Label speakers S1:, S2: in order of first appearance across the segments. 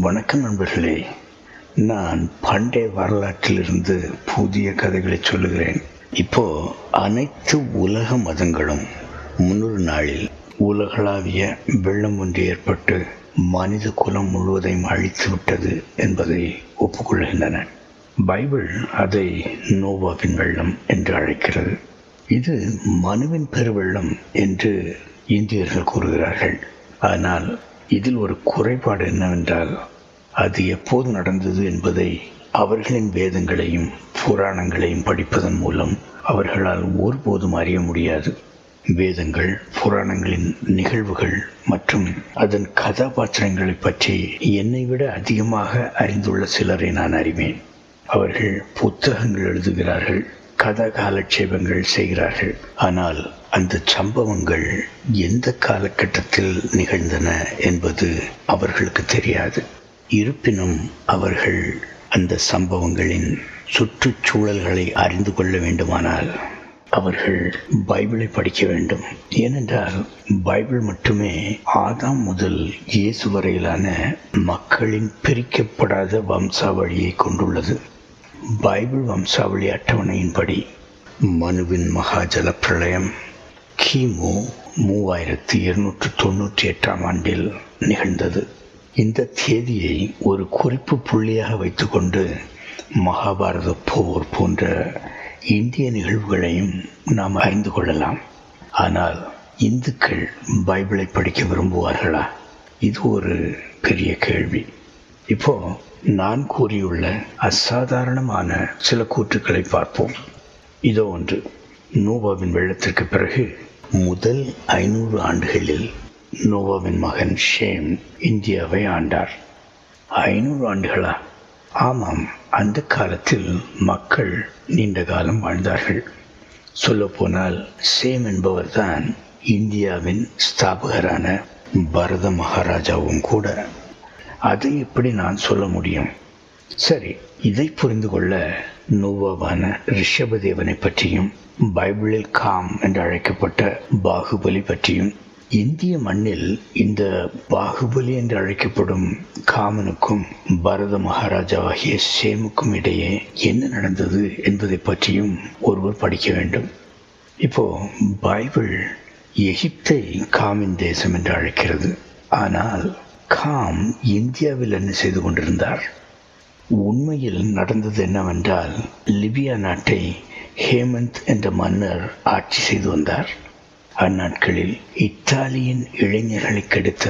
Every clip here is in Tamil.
S1: வணக்கம் நண்பர்களே. நான் பண்டைய வரலாற்றிலிருந்து புதிய கதைகளை சொல்லுகிறேன். இப்போ அனைத்து உலக மதங்களும் முன்னூறு நாளில் உலகளாவிய வெள்ளம் ஒன்று ஏற்பட்டு மனித குலம் முழுவதையும் அழித்து விட்டது என்பதை ஒப்புக்கொள்கின்றன. பைபிள் அதை நோவாவின் வெள்ளம் என்று அழைக்கிறது. இது மனுவின் பெருவெள்ளம் என்று இந்தியர்கள் கூறுகிறார்கள். ஆனால் இதில் ஒரு குறைபாடு என்னவென்றால் அது எப்போது நடந்தது என்பதை அவர்களின் வேதங்களையும் புராணங்களையும் படிப்பதன் மூலம் அவர்களால் ஒருபோதும் அறிய முடியாது. வேதங்கள் புராணங்களின் நிகழ்வுகள் மற்றும் அதன் கதாபாத்திரங்களை பற்றி என்னை விட அதிகமாக அறிந்துள்ள சிலரை நான் அறிவேன். அவர்கள் புத்தகங்கள் எழுதுகிறார்கள். கத காலட்சேபங்கள் செய்கிறார்கள். ஆனால் அந்த சம்பவங்கள் எந்த காலகட்டத்தில் நிகழ்ந்தன என்பது அவர்களுக்கு தெரியாது. இருப்பினும் அவர்கள் அந்த சம்பவங்களின் சுற்றுச்சூழல்களை அறிந்து கொள்ள வேண்டுமானால் அவர்கள் பைபிளை படிக்க வேண்டும். ஏனென்றால் பைபிள் மட்டுமே ஆதாம் முதல் இயேசு வரையிலான மக்களின் பிரிக்கப்படாத வம்சாவளியை கொண்டுள்ளது. பைபிள் வம்சாவளி அட்டவணையின்படி மனுவின் மகாஜல பிரளயம் கிமு மூவாயிரத்தி இருநூற்று தொண்ணூற்றி எட்டாம் ஆண்டில் நிகழ்ந்தது. இந்த தேதியை ஒரு குறிப்பு புள்ளியாக வைத்துக்கொண்டு மகாபாரத போர் போன்ற இந்திய நிகழ்வுகளையும் நாம் அறிந்து கொள்ளலாம். ஆனால் இந்துக்கள் பைபிளை படிக்க விரும்புவார்களா? இது ஒரு பெரிய கேள்வி. இப்போ நான் கூறியுள்ள அசாதாரணமான சில கூற்றுக்களை பார்ப்போம். இதோ ஒன்று. நோவாவின் வெள்ளத்திற்கு பிறகு முதல் ஐநூறு ஆண்டுகளில் நோவாவின் மகன் ஷேம் இந்தியாவை ஆண்டார். ஐநூறு ஆண்டுகளா? ஆமாம். அந்த காலத்தில் மக்கள் நீண்ட காலம் வாழ்ந்தார்கள். சொல்லப்போனால் சேம் என்பவர்தான் இந்தியாவின் ஸ்தாபகரான பரத மகாராஜாவும் கூட. அதை எப்படி நான் சொல்ல முடியும்? சரி இதை புரிந்து கொள்ள நோவாவான ரிஷபதேவனை பற்றியும் பைபிளில் காம் என்று அழைக்கப்பட்ட பாகுபலி பற்றியும் இந்திய மண்ணில் இந்த பாகுபலி என்று அழைக்கப்படும் காமனுக்கும் பரத மகாராஜாவாகிய சேமுக்கும் இடையே என்ன நடந்தது என்பதை பற்றியும் ஒருவர் படிக்க வேண்டும். இப்போ பைபிள் எகிப்தை காமின் தேசம் என்று அழைக்கிறது. ஆனால் காம் இந்தியாவில் என்ன செய்து கொண்டிருந்தார்? உண்மையில் நடந்தது என்னவென்றால் லிபியா நாட்டை ஹேமந்த் என்ற மன்னர் ஆட்சி செய்து வந்தார். அந்நாட்களில் இத்தாலியின் இளைஞர்களை கெடுத்த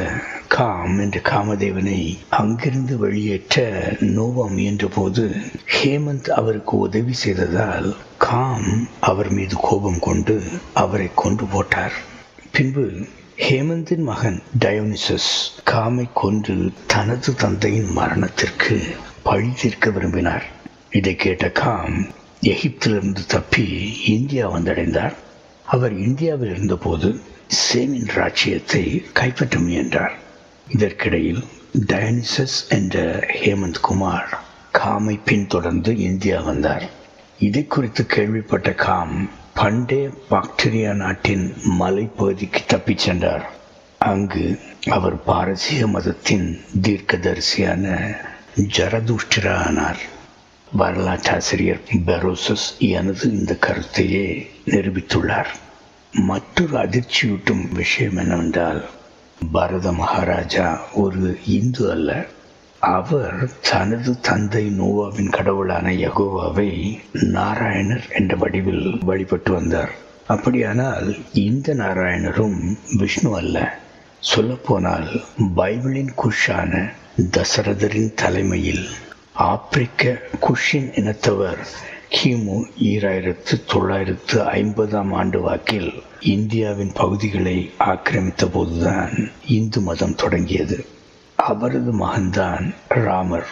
S1: காம் என்ற காமதேவனை அங்கிருந்து வெளியேற்ற நோவம் என்ற போது ஹேமந்த் அவருக்கு உதவி செய்ததால் காம் அவர் மீது கோபம் கொண்டு அவரை கொண்டு போட்டார். பின்பு ஹேமந்தின் மகன் டயோனிசஸ் காமை கொன்று தனது தந்தையின் மரணத்திற்கு பழி தீர்க்க விரும்பினார். இதை கேட்ட காம் எகிப்திலிருந்து தப்பி இந்தியா வந்தடைந்தார். அவர் இந்தியாவில் இருந்தபோது சேமின் ராஜ்யத்தை கைப்பற்ற முயன்றார். இதற்கிடையில் டயனிசஸ் என்ற ஹேமந்த் குமார் காமை பின்தொடர்ந்து இந்தியா வந்தார். இதை குறித்து கேள்விப்பட்ட காம் பண்டே பாக்டீரியா நாட்டின் மலைப்பகுதிக்கு தப்பிச் சென்றார். அங்கு அவர் பாரசீக மதத்தின் தீர்க்கதரிசியான ஜரதுஷ்டிரா ஆனார். வரலாற்றாசிரியர் பெரோசஸ் எனது இந்த கருத்தையே நிரூபித்துள்ளார். மற்றொரு அதிர்ச்சியூட்டும் விஷயம் என்னவென்றால் பரத மகாராஜா ஒரு இந்து அல்ல. அவர் தனது தந்தை நோவாவின் கடவுளான யகோவாவை நாராயணர் என்ற வடிவில் வழிபட்டு வந்தார். அப்படியானால் இந்த நாராயணரும் விஷ்ணு அல்ல. சொல்லப்போனால் பைபிளின் குஷான தசரதரின் தலைமையில் ஆப்பிரிக்க குஷின் இனத்தவர் கிமு ஈராயிரத்து தொள்ளாயிரத்து ஐம்பதாம் ஆண்டு வாக்கில் இந்தியாவின் பகுதிகளை ஆக்கிரமித்த போதுதான் இந்து மதம் தொடங்கியது. அவரது மகன்தான் ராமர்.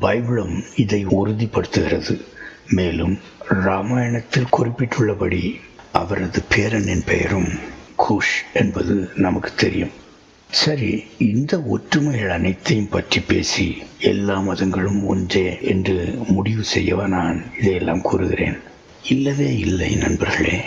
S1: பைபிளும் இதை உறுதிப்படுத்துகிறது. மேலும் ராமாயணத்தில் குறிப்பிட்டுள்ளபடி அவரது பேரனின் பெயரும் குஷ் என்பது நமக்கு தெரியும். சரி இந்த ஒற்றுமைகள் அனைத்தையும் பற்றி பேசி எல்லா மதங்களும் ஒன்றே என்று முடிவு செய்யவா நான் இதையெல்லாம் கூறுகிறேன். இல்லவே இல்லை நண்பர்களே.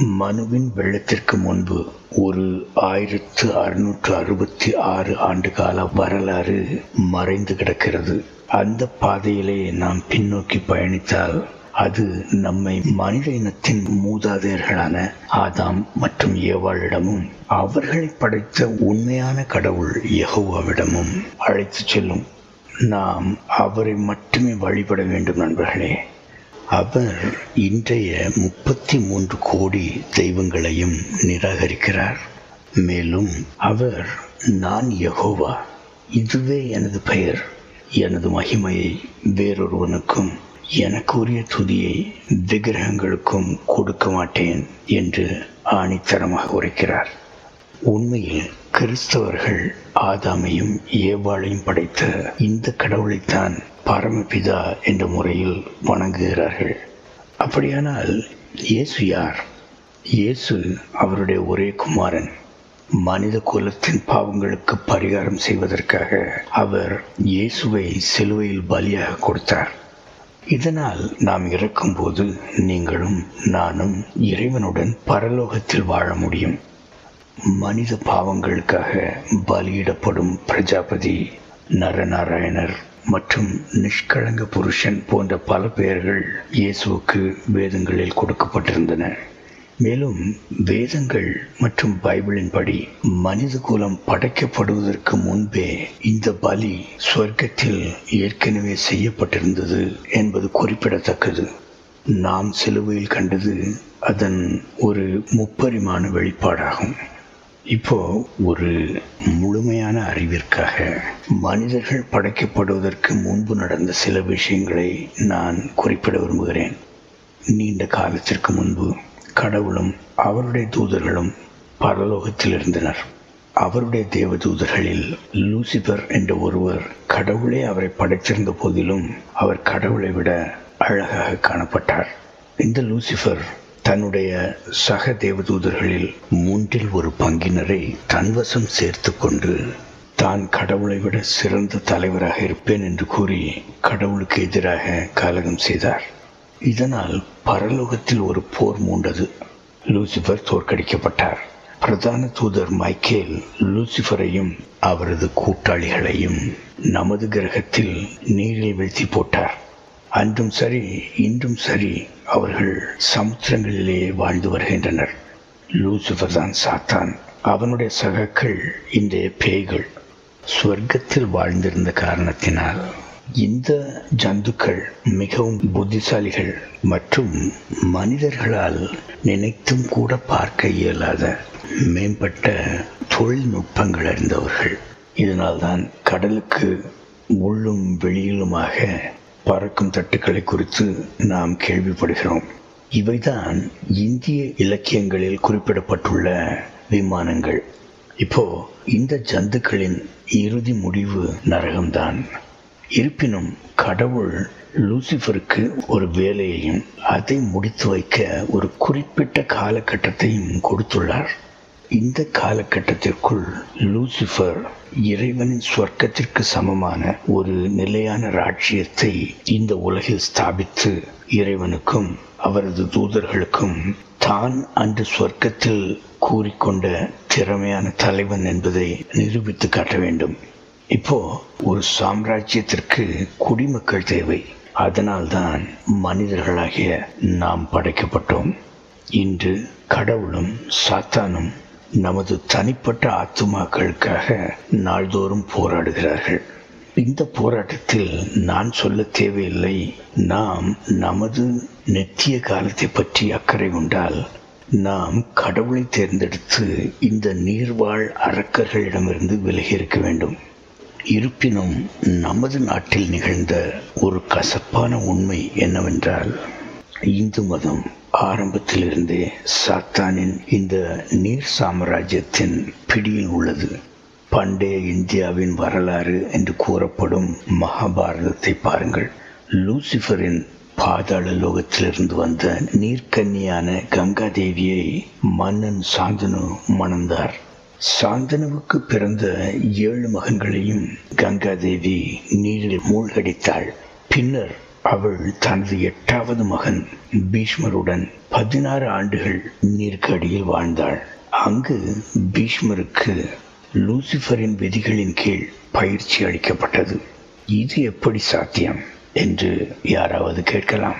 S1: மனுவின் வெள்ளத்திற்கு முன்பு ஒரு ஆயிரத்து அறுநூற்று அறுபத்தி ஆறு ஆண்டு கால வரலாறு மறைந்து கிடக்கிறது. அந்த பாதையிலே நாம் பின்னோக்கி பயணித்தால் அது நம்மை மனித இனத்தின் மூதாதையர்களான ஆதாம் மற்றும் ஏவாளிடமும் அவர்களை படைத்த உண்மையான கடவுள் யகுவாவிடமும் அழைத்துச் செல்லும். நாம் அவரை மட்டுமே வழிபட வேண்டும் நண்பர்களே. அவர் இன்றைய முப்பத்தி மூன்று கோடி தெய்வங்களையும் நிராகரிக்கிறார். மேலும் அவர் நான் யகோவா இதுவே எனது பெயர். எனது மகிமையை வேறொருவனுக்கும் எனக்கு உரிய துதியை விக்கிரகங்களுக்கும் கொடுக்க மாட்டேன் என்று ஆணித்தரமாக உரைக்கிறார். உண்மையில் கிறிஸ்தவர்கள் ஆதாமையும் ஏவாளையும் படைத்த இந்த கடவுளைத்தான் பரமபிதா என்ற முறையில் வணங்குகிறார்கள். அப்படியானால் இயேசு யார்? இயேசு அவருடைய ஒரே குமாரன். மனித குலத்தின் பாவங்களுக்கு பரிகாரம் செய்வதற்காக அவர் இயேசுவை சிலுவையில் பலியாக கொடுத்தார். இதனால் நாம் இறக்கும்போது நீங்களும் நானும் இறைவனுடன் பரலோகத்தில் வாழ முடியும். மனித பாவங்களுக்காக பலியிடப்படும் பிரஜாபதி நரநாராயணர் மற்றும் நிஷ்கலங்க புருஷன் போன்ற பல பெயர்கள் இயேசுவுக்கு வேதங்களில் கொடுக்கப்பட்டிருந்தன. மேலும் வேதங்கள் மற்றும் பைபிளின் படி மனித குலம் படைக்கப்படுவதற்கு முன்பே இந்த பலி சொர்க்கத்தில் ஏற்கனவே செய்யப்பட்டிருந்தது என்பது குறிப்பிடத்தக்கது. நாம் சிலுவையில் கண்டது அதன் ஒரு முப்பரிமாண வெளிப்பாடாகும். இப்போ ஒரு முழுமையான அறிவிற்காக மனிதர்கள் படைக்கப்படுவதற்கு முன்பு நடந்த சில விஷயங்களை நான் குறிப்பிட விரும்புகிறேன். நீண்ட காலத்திற்கு முன்பு கடவுளும் அவருடைய தூதர்களும் பரலோகத்தில் இருந்தனர் அவருடைய தேவதூதர்களில் லூசிபர் என்ற ஒருவர் கடவுளே அவரை படைத்திருந்த போதிலும் அவர் கடவுளை விட அழகாக காணப்பட்டார். இந்த லூசிபர் தன்னுடைய சக தேவதூதர்களில் மூன்றில் ஒரு பங்கினரை தன்வசம் சேர்த்து கொண்டு தான் கடவுளை விட சிறந்த தலைவராக இருப்பேன் என்று கூறி கடவுளுக்கு எதிராக கலகம் செய்தார். இதனால் பரலோகத்தில் ஒரு போர் மூண்டது. லூசிபர் தோற்கடிக்கப்பட்டார். பிரதான தூதர் மைக்கேல் லூசிபரையும் அவரது கூட்டாளிகளையும் நமது கிரகத்தில் நீரில் வீழ்த்தி போட்டார். அன்றும் சரி இன்றும் சரி அவர்கள் சமுத்திரங்களிலே வாழ்ந்து வருகின்றனர். லூசிபர் தான் சாத்தான். அவனுடைய சகாக்கள் இன்றைய பேய்கள். சொர்க்கத்தில் வாழ்ந்திருந்த காரணத்தினால் இந்த ஜந்துக்கள் மிகவும் புத்திசாலிகள் மற்றும் மனிதர்களால் நினைத்தும் கூட பார்க்க இயலாத மேம்பட்ட தொழில்நுட்பங்கள் அறிந்தவர்கள். இதனால்தான் கடலுக்கு உள்ளும் வெளியிலுமாக பறக்கும் தட்டுக்களை குறித்து நாம் கேள்விப்படுகிறோம். இவைதான் இந்திய இலக்கியங்களில் குறிப்பிடப்பட்டுள்ள விமானங்கள். இப்போ இந்த ஜந்துக்களின் இறுதி முடிவு நரகம்தான். இருப்பினும் கடவுள் லூசிஃபருக்கு ஒரு வேலையையும் அதை முடித்து வைக்க ஒரு குறிப்பிட்ட காலகட்டத்தையும் கொடுத்துள்ளார். இந்த காலகட்டத்திற்குள் லூசிஃபர் இறைவனின் சொர்க்கத்திற்கு சமமான ஒரு நிலையான ராட்சியத்தை இந்த உலகில் ஸ்தாபித்து இறைவனுக்கும் அவரது தூதர்களுக்கும் தான் அன்று சொர்க்கத்தில் கூறிக்கொண்ட திறமையான தலைவன் என்பதை நிரூபித்து காட்ட வேண்டும். இப்போ ஒரு சாம்ராஜ்யத்திற்கு குடிமக்கள் தேவை. அதனால்தான் மனிதர்களாகிய நாம் படைக்கப்பட்டோம். இன்று கடவுளும் சாத்தானும் நமது தனிப்பட்ட ஆத்துமாக்களுக்காக நாள்தோறும் போராடுகிறார்கள். இந்த போராட்டத்தில் நான் சொல்ல தேவையில்லை. நாம் நமது நெத்திய காலத்தை பற்றி அக்கறை கொண்டால் நாம் கடவுளை தேர்ந்தெடுத்து இந்த நீர்வாழ் அரக்கர்களிடமிருந்து விலகி இருக்க வேண்டும். இருப்பினும் நமது நாட்டில் நிகழ்ந்த ஒரு கசப்பான உண்மை என்னவென்றால் இந்து மதம். ஆரம்பத்திலிருந்தே சாத்தானின் இந்த நீர் சாம்ராஜ்யத்தின் பிடியில் உள்ளது. பண்டைய இந்தியாவின் வரலாறு என்று கூறப்படும் மகாபாரதத்தை பாருங்கள். லூசிஃபரின் பாதாள லோகத்திலிருந்து வந்த நீர்க்கன்னியான கங்கா தேவியை மன்னன் சாந்தனு மணந்தார். சாந்தனுவுக்கு பிறந்த ஏழு மகன்களையும் கங்கா தேவி நீரில் மூழ்கடித்தாள். பின்னர் அவள் தனது எட்டாவது மகன் பீஷ்மருடன் பதினாறு ஆண்டுகள் நீருக்கு அடியில் வாழ்ந்தாள். அங்கு பீஷ்மருக்கு லூசிஃபரின் விதிகளின் கீழ் பயிற்சி அளிக்கப்பட்டது. இது எப்படி சாத்தியம் என்று யாராவது கேட்கலாம்.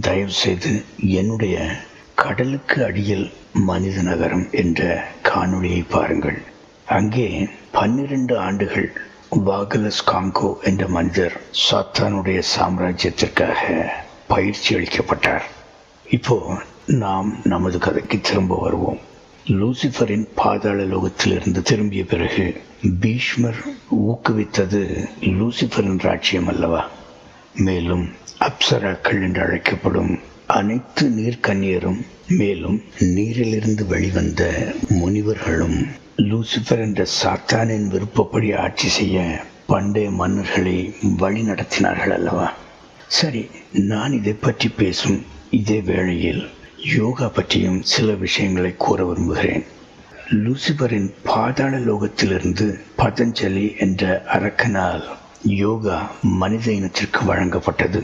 S1: தயவு செய்து என்னுடைய கடலுக்கு அடியில் மனித நகரம் என்ற காணொளியை பாருங்கள். அங்கே பன்னிரண்டு ஆண்டுகள் வாகலஸ் காங்கோ என்ற மனிதர் சாத்தானுடைய சாம்ராஜ்யத்திற்காக பயிற்சி அளிக்கப்பட்டார். இப்போ நாம் நமது கதைக்கு திரும்ப வருவோம். லூசிஃபரின் பாதாள லோகத்திலிருந்து திரும்பிய பிறகு பீஷ்மர் ஊக்குவித்தது லூசிஃபரின் ராஜ்யம் அல்லவா? மேலும் அப்சராக்கள் என்று அழைக்கப்படும் அனைத்து நீர்க்கண்ணியரும் மேலும் நீரிலிருந்து வெளிவந்த முனிவர்களும் லூசிபர் என்ற சாத்தானின் விருப்பப்படி ஆட்சி செய்ய பண்டைய மன்னர்களை வழி நடத்தினார்கள் அல்லவா? சரி நான் இதை பற்றி பேசும் இதே வேளையில் யோகா பற்றியும் சில விஷயங்களை கூற விரும்புகிறேன். லூசிபரின் பாதாள லோகத்திலிருந்து பதஞ்சலி என்ற அரக்கனால் யோகா மனித இனத்திற்கு வழங்கப்பட்டது.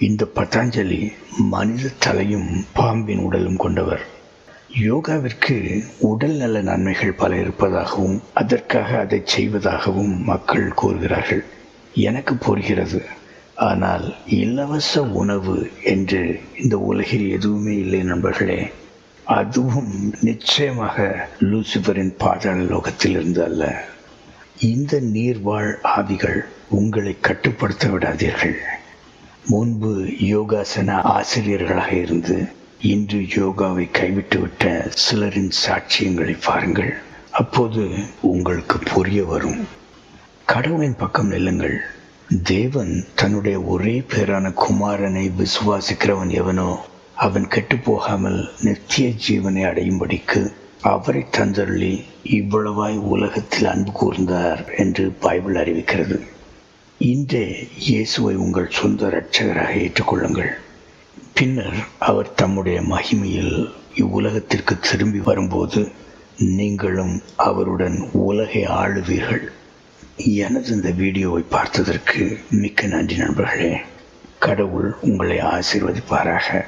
S1: இந்த பதஞ்சலி மனித தலையும் பாம்பின் உடலும் கொண்டவர். யோகாவிற்கு உடல் நல நன்மைகள் பல இருப்பதாகவும் அதற்காக அதை செய்வதாகவும் மக்கள் கூறுகிறார்கள். எனக்கு புரிகிறது. ஆனால் இலவச உணவு என்று இந்த உலகில் எதுவுமே இல்லை நண்பர்களே. அதுவும் நிச்சயமாக லூசிபரின் பாதாள லோகத்திலிருந்து அல்ல. இந்த நீர்வாழ் ஆவிகள் உங்களை கட்டுப்படுத்த விடாதீர்கள். முன்பு யோகாசன ஆசிரியர்களாக இருந்து இன்று யோகாவை கைவிட்டுவிட்ட சிலரின் சாட்சியங்களை பாருங்கள். அப்போது உங்களுக்கு புரிய வரும். கடவுளின் பக்கம் நெல்லுங்கள். தேவன் தன்னுடைய ஒரே பேரான குமாரனை விசுவாசிக்கிறவன் எவனோ அவன் கெட்டு போகாமல் நித்திய ஜீவனை அடையும்படிக்கு அவரை தந்தருளி இவ்வளவாய் உலகத்தில் அன்பு கூர்ந்தார் என்று பைபிள் அறிவிக்கிறது. இன்றே இயேசுவை உங்கள் சொந்த இரட்சகராக ஏற்றுக்கொள்ளுங்கள். பின்னர் அவர் தம்முடைய மகிமையில் இவ்வுலகத்திற்கு திரும்பி வரும்போது நீங்களும் அவருடன் உலகை ஆளுவீர்கள். எனது இந்த வீடியோவை பார்த்ததற்கு மிக்க நன்றி நண்பர்களே. கடவுள் உங்களை ஆசீர்வதிப்பாராக.